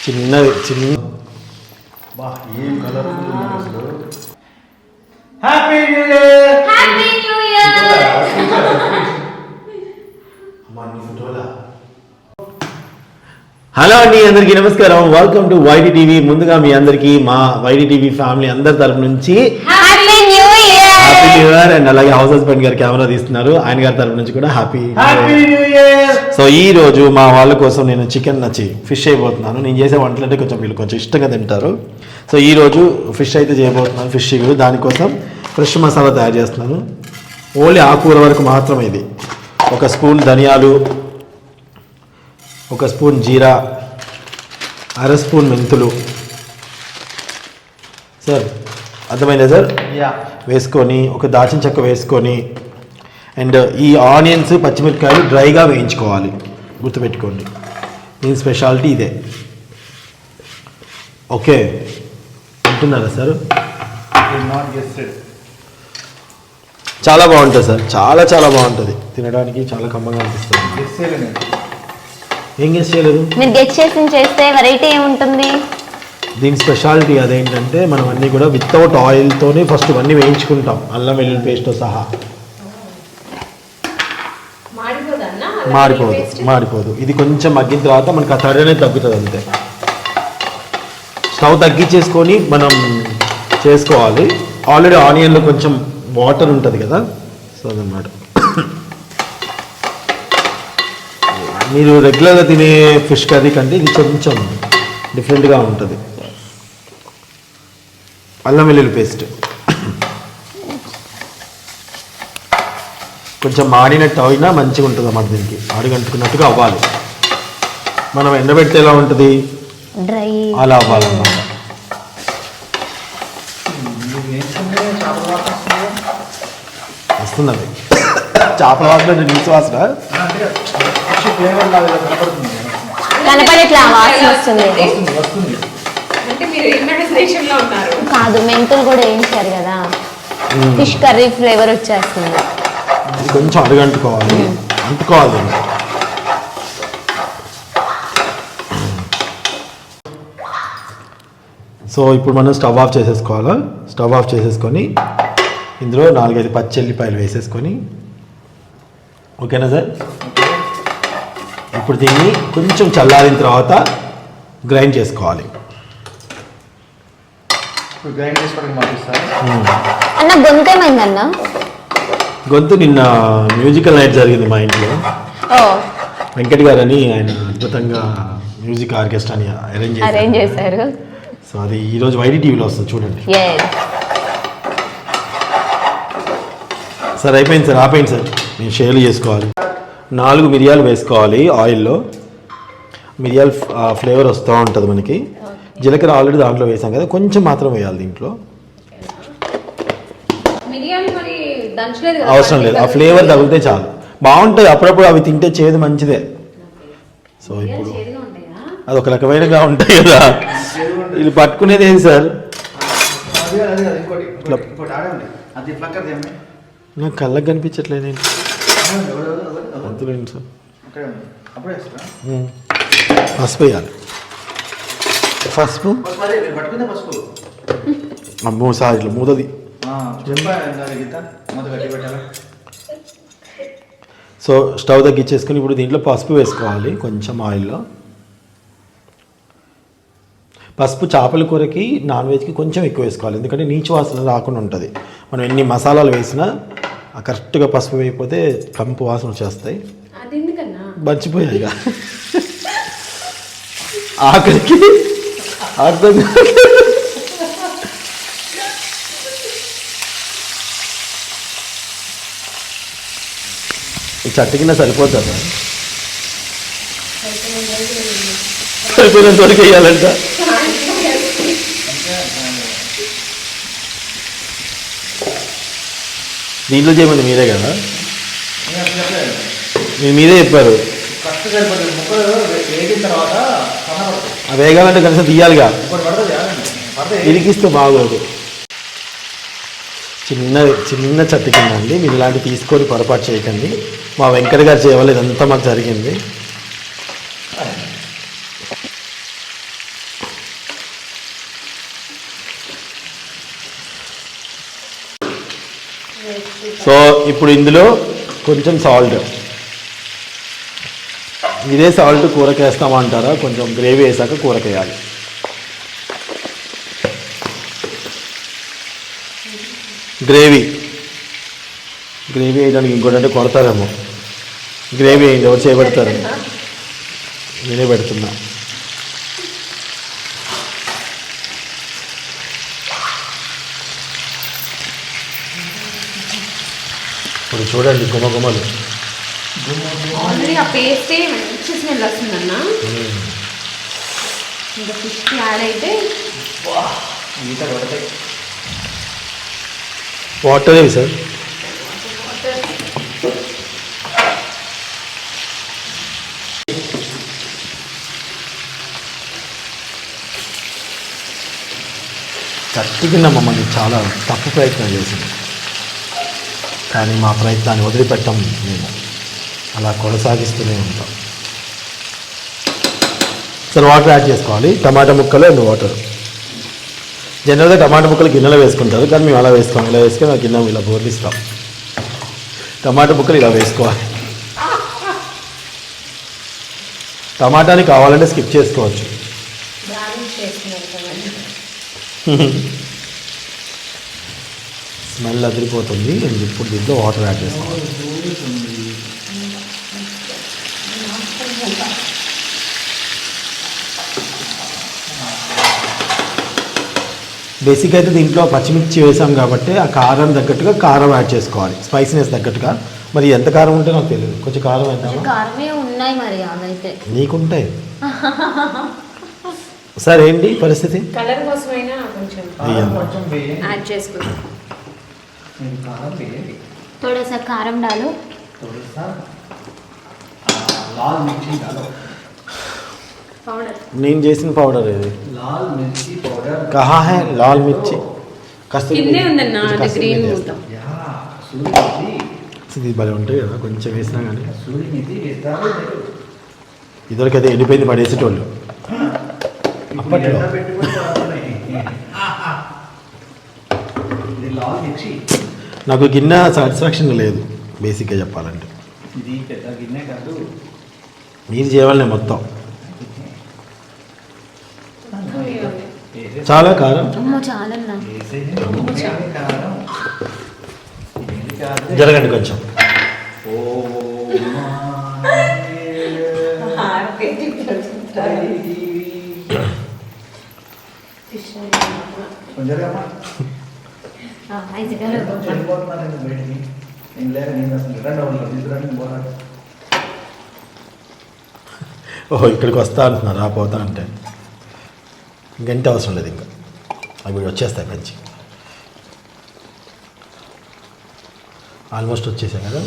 చిన్న చిన్న బా ఏం కలర్ఫుల్ ఉంది అసలు? Happy new year happy new year hello అండి అందరికీ నమస్కారం. వెల్కమ్ టు వైడి టీవీ ముందుగా మీ అందరికీ మా వైడి టీవీ ఫ్యామిలీ అందరి తరపు నుంచి హ్యాపీ న్యూ ఇయర్ అండ్ అలాగే హౌస్ హస్బెండ్ గారు కెమెరా తీస్తున్నారు. ఆయన గారి తరపు నుంచి కూడా happy happy new year so ఈ రోజు మా వాళ్ళ కోసం నేను చికెన్ నచ్చి ఫిష్ అయిపోతున్నాను నేను చేసే వంటలు అంటే కొంచెం వీళ్ళు కొంచెం ఇష్టంగా తింటారు. సో ఈ రోజు ఫిష్ అయితే చేయబోతున్నాను ఫిష్ దానికోసం ఫ్రెష్ మసాలా తయారు చేస్తున్నాను. ఓన్లీ ఆకూర వరకు మాత్రమే ఇది. ఒక స్పూన్ ధనియాలు ఒక స్పూన్ జీరా అర స్పూన్ మెంతులు. సార్ అర్థమైందా సార్? యా. వేసుకొని ఒక దాచిన చెక్క వేసుకొని అండ్ ఈ ఆనియన్స్ పచ్చిమిరపకాయలు డ్రైగా వేయించుకోవాలి. గుర్తుపెట్టుకోండి. దీని స్పెషాలిటీ ఇదే. ఓకే. అంటున్నారా సార్? చాలా బాగుంటుంది సార్. చాలా చాలా బాగుంటుంది. తినడానికి చాలా కమ్మగా అనిపిస్తుంది. ఏం గెస్ చేయలేదు? మీరు గెట్ చేసి చేస్తే వెరైటీ ఏముంటుంది? దీని స్పెషాలిటీ అదేంటంటే మనం అన్నీ కూడా వితౌట్ ఆయిల్తోనే ఫస్ట్ ఇవన్నీ వేయించుకుంటాం. అల్లం వెల్లుల్లి పేస్ట్తో సహా. మాడిపోదు మాడిపోదు. ఇది కొంచెం మగ్గిన తర్వాత మనకు ఆ తడి అనేది తగ్గుతుంది అంతే. స్టవ్ తగ్గించేసుకొని మనం చేసుకోవాలి. ఆల్రెడీ ఆనియన్లో కొంచెం వాటర్ ఉంటుంది కదా? సో అదనమాట మీరు రెగ్యులర్గా తినే ఫిష్ కర్రీ కంటే ఇది కొంచెం డిఫరెంట్గా ఉంటుంది. అల్లం వెల్లుల్లి పేస్ట్ కొంచెం మాడినట్టు అయినా మంచిగా ఉంటుంది అన్నమాట దీనికి అడుగంటుకున్నట్టుగా అవ్వాలి మనం ఎండబెడితే ఎలా ఉంటుంది డ్రై అలా అవ్వాలన్నమాట వస్తుంది చేపల వాసన నీసు వాసన కనపడేట్లా వాసన వస్తుంది కాదు మెంతులు కూడా వేయించారు కదా. ఫిష్ కర్రీ ఫ్లేవర్ వచ్చేస్తుంది. కొంచెం అడుగంటుకోవాలి అంటుకోవాలి. సో ఇప్పుడు మనం స్టవ్ ఆఫ్ చేసేసుకోవాలా? స్టవ్ ఆఫ్ చేసేసుకొని ఇందులో నాలుగైదు పచ్చెల్లిపాయలు వేసేసుకొని. ఓకేనా సార్? ఇప్పుడు దీన్ని కొంచెం చల్లారిన తర్వాత గ్రైండ్ చేసుకోవాలి. గ్రైండ్ చేసుకోవడానికి. అన్న గొంతు నిన్న మ్యూజికల్ నైట్ జరిగింది మా ఇంట్లో. ఓ. వెంకట్ గారు అని ఆయన అద్భుతంగా మ్యూజిక్ ఆర్కెస్ట్రాని అరేంజ్ అరేంజ్ చేశారు. సో అది ఈరోజు వైడి టీవీలో వస్తుంది చూడండి. సార్ అయిపోయింది సార్ ఆపేయండి సార్. మేము షేర్లు చేసుకోవాలి. నాలుగు మిరియాలు వేసుకోవాలి ఆయిల్లో. మిరియాలు ఫ్లేవర్ వస్తూ ఉంటుంది మనకి. జీలకర్ర ఆల్రెడీ దాంట్లో వేసాం కదా కొంచెం మాత్రం వేయాలి దీంట్లో. మిరియాలు మరి దంచలేదు కదా అవసరం లేదు ఆ ఫ్లేవర్ తగిలితే చాలు. బాగుంటుంది అప్పుడప్పుడు అవి తింటే చేదు మంచిదే. సో ఇప్పుడు అది ఒక రకమైనగా ఉంటాయి కదా. ఇది పట్టుకునేది ఏంటి సార్? నాకు కళ్ళకి కనిపించట్లేదు ఏంటి? అంతులేండి సార్. పసుపు వేయాలి. పసుపు? అమ్మో సార్ ఇట్లా మూతది సో స్టవ్ తగ్గించేసుకొని ఇప్పుడు దీంట్లో పసుపు వేసుకోవాలి కొంచెం ఆయిల్లో. పసుపు చేపల కూరకి నాన్ వెజ్కి కొంచెం ఎక్కువ వేసుకోవాలి ఎందుకంటే నీచు వాసన రాకుండా ఉంటుంది. మనం ఎన్ని మసాలాలు వేసినా కరెక్ట్గా పసుపు వేయకపోతే కంపు వాసన వచ్చేస్తాయి. అది ఎందుకన్నా మర్చిపోయాయి ఇక. ఆఖరికి అర్థం కాక. ఈ చట్టు కింద సరిపోతుందా? సరిపోయినంత వరకు వేయాలంట. దీంట్లో చేయమని మీరే కదా? మీరు మీరే చెప్పారు. కరెక్ట్ సరిపోతుంది. ముక్కలు తర్వాత వేగాలంటే కనీసం తీయాలిగా. ఇరికిస్తే బాగోదు. చిన్న చిన్న చెత్త కింద అండి. మీరు ఇలాంటి తీసుకొని పొరపాటు చేయకండి. మా వెంకట గారు చేయవలేదు అంతా మాకు జరిగింది. సో ఇప్పుడు ఇందులో కొంచెం సాల్ట్. ఇదే సాల్ట్ కూరకి వేస్తామంటారా కొంచెం గ్రేవీ వేసాక కూరకి వేయాలి గ్రేవీ. గ్రేవీ వేయడానికి ఇంకోటంటే కొడతారేమో. గ్రేవీ వేయండి ఎవరు చేయబెడతారు నేనే పెడుతున్నా. ఇప్పుడు చూడండి గుమగుమలు ఆల్రెడీ ఆ పేస్టే మంచి స్మెల్ వస్తుందన్న ఇంకా ఫిష్ యాడ్ అయితే వాటర్ ఏవి సార్? కింద మమ్మల్ని చాలా తప్పు ప్రయత్నం చేసింది. కానీ మా ప్రయత్నాన్ని వదిలిపెట్టం మేము. అలా కొనసాగిస్తూనే ఉంటాం. సరే వాటర్ యాడ్ చేసుకోవాలి. టమాటా ముక్కలు అండ్ వాటర్. జనరల్గా టమాటా ముక్కలు గిన్నెలో వేసుకుంటారు కానీ మేము అలా వేసుకోం. ఇలా వేసుకొని గిన్నె ఇలా బోర్లిస్తాం. టమాటా ముక్కలు ఇలా వేసుకోవాలి. టమాటాని కావాలంటే స్కిప్ చేసుకోవచ్చు. స్మెల్ అదిరిపోతుంది. అండ్ ఇప్పుడు దీంట్లో వాటర్ యాడ్ చేసుకోవాలి. బేసిక్ అయితే దీంట్లో పచ్చిమిర్చి వేసాం కాబట్టి ఆ కారం తగ్గట్టుగా కారం యాడ్ చేసుకోవాలి స్పైసీనెస్ తగ్గట్టుగా మరి ఎంత కారం ఉంటే నాకు తెలియదు కొంచెం కారం కొంచెం వేద్దామా కారమే ఉన్నాయి మరి అవైతే నీకుంటాయి సరే ఏంటి పరిస్థితి కలర్ కోసమైనా కొంచెం అయ్యా. కొంచెం వేయండి యాడ్ చేసుకుంటాం మీరు కారం వేయండి थोड़ा सा కారం डालो थोड़ा सा आ, నేను చేసిన పౌడర్ ఇది కహా హే లాల్ మిర్చి. ఇది భలే ఉంటాయి కదా కొంచెం వేసినా కానీ ఇదివరకు అదే ఎండిపోయింది పడేసేటోళ్ళు. అప్పట్లో. నాకు గిన్నె సాటిస్ఫాక్షన్ లేదు బేసిక్గా చెప్పాలంటే. మీరు చేయాలనే మొత్తం. రెండు అవును తీసుకురండి పోరాడు ఓహో ఇక్కడికి వస్తా అంటున్నారు ఆ పోతా అంటే. ఇంకంటే అవసరం లేదు ఇంకా. అవి వచ్చేస్తాయి మంచి. ఆల్మోస్ట్ వచ్చేసాయి కదా?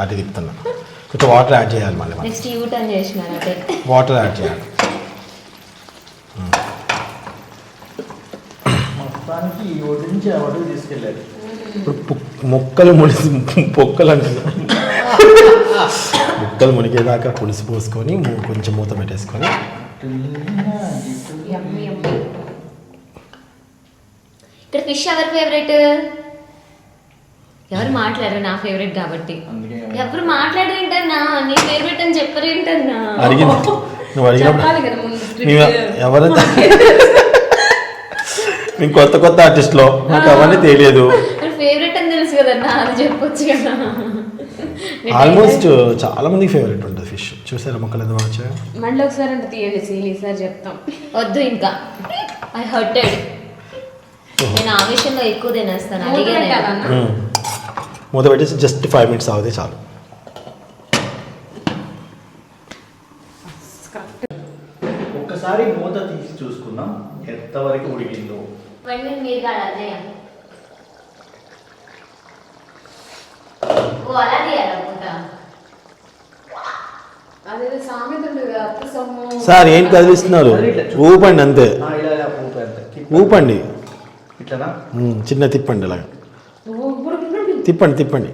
అటు తిప్పుతున్నా. కొంచెం వాటర్ యాడ్ చేయాలి మళ్ళీ మనం. నెక్స్ట్ యూ టర్న్ చేసినారు అదే. వాటర్ యాడ్ చేయాలి. మొత్తానికి నుంచి ఆ ఒడికి తీసుకెళ్ళారు. ఇప్పుడు మొక్కలు మునిసి పొక్కలు అంటున్నా ముక్కలు మునిగేదాకా పులుసు పోసుకొని కొంచెం మూత పెట్టేసుకొని. ఇక్కడ ఫిష్ ఎవరి ఫేవరెట్ ఎవరు మాట్లాడరు నా ఫేవరెట్ కాబట్టి. ఎవరు మాట్లాడేంటన్నా నీ ఫేవరెట్ అని చెప్పరేంటన్నా అడిగింది. నువ్వు అడిగినప్పుడు. ఎవరైతే మేము కొత్త కొత్త ఆర్టిస్ట్లో నాకు అవన్నీ తెలియదు. ఫేవరెట్ అని తెలుసు కదన్నా అది చెప్పొచ్చు కదా. ఆల్మోస్ట్ చాలా మంది ఫేవరెట్ ఉంటుంది ఫిష్ చూసారా మొక్కలు ఎంత బాగా వచ్చాయో? మళ్ళీ ఒకసారి అంటే తీయండి సీన్ ఈసారి చెప్తాం. వద్దు ఇంకా. ఐ హర్టెడ్ నేను ఆ విషయంలో ఎక్కువ తినేస్తాను అడిగాను. మూత పెట్టేసి జస్ట్ ఫైవ్ మినిట్స్ ఆగితే చాలు. ఒక్కసారి మూత తీసి చూసుకుందాం ఎంతవరకు ఉడికిందో. వెంటనే మీరు కాదు అదే ఓ అలా తీయాలనుకుంటా సార్ ఏం కదిలిస్తున్నారు? ఊపండి అంతే. ఊపండి. చిన్న తిప్పండి అలాగా. తిప్పండి. తిప్పండి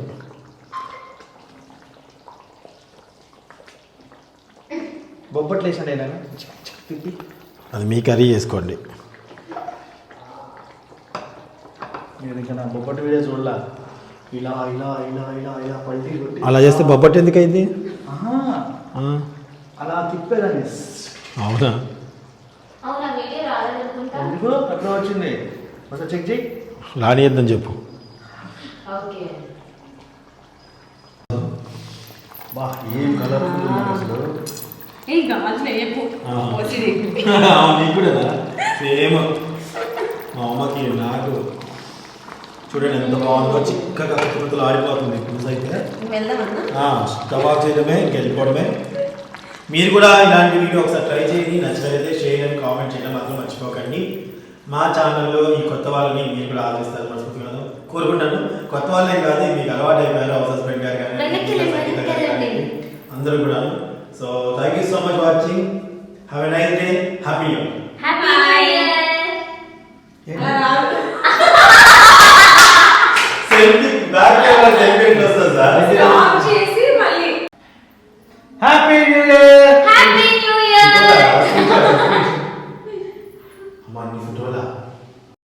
బొబ్బట్లు అది మీ కర్రీ చేసుకోండి. నేను ఇంకా నా బొబ్బట్టు వీడియో చూడలా. ఇలా ఇలా ఇలా ఇలా ఇలా పల్టీ కొట్టి అలా చేస్తే బొబ్బట్టు ఎందుకు అయింది అలా తిప్పేదాన్ని. అవునా? అవునా ఎందుకు? అట్లా వచ్చింది. ఒకసారి చెక్ చేయి. రానియద్దని చెప్పు. బా ఏం కలర్ఫుల్ అసలు? కూడా సేమ్. మా అమ్మకి నాకు చూడండి ఎంత బాగుందో చిక్కగా కృతులు ఆడిపోతుంది పూజ అయితే కబాబ్ చేయడమే గెలిపోవడమే మీరు కూడా ఇలాంటి వీడియో ఒకసారి ట్రై చేయండి. నచ్చినట్లయితే షేర్ కామెంట్ చేయడం మాత్రం మర్చిపోకండి. మా ఛానల్లో ఈ కొత్త వాళ్ళని మీరు కూడా ఆలోచిస్తారు మనస్ఫూర్తిగా. కోరుకుంటాను. కొత్త వాళ్ళే కాదు మీకు అలవాటు అయిపోయారు హౌస్ హస్బెండ్ గారు కానీ అందరూ కూడా so thank you so much watching have a nice day happy happy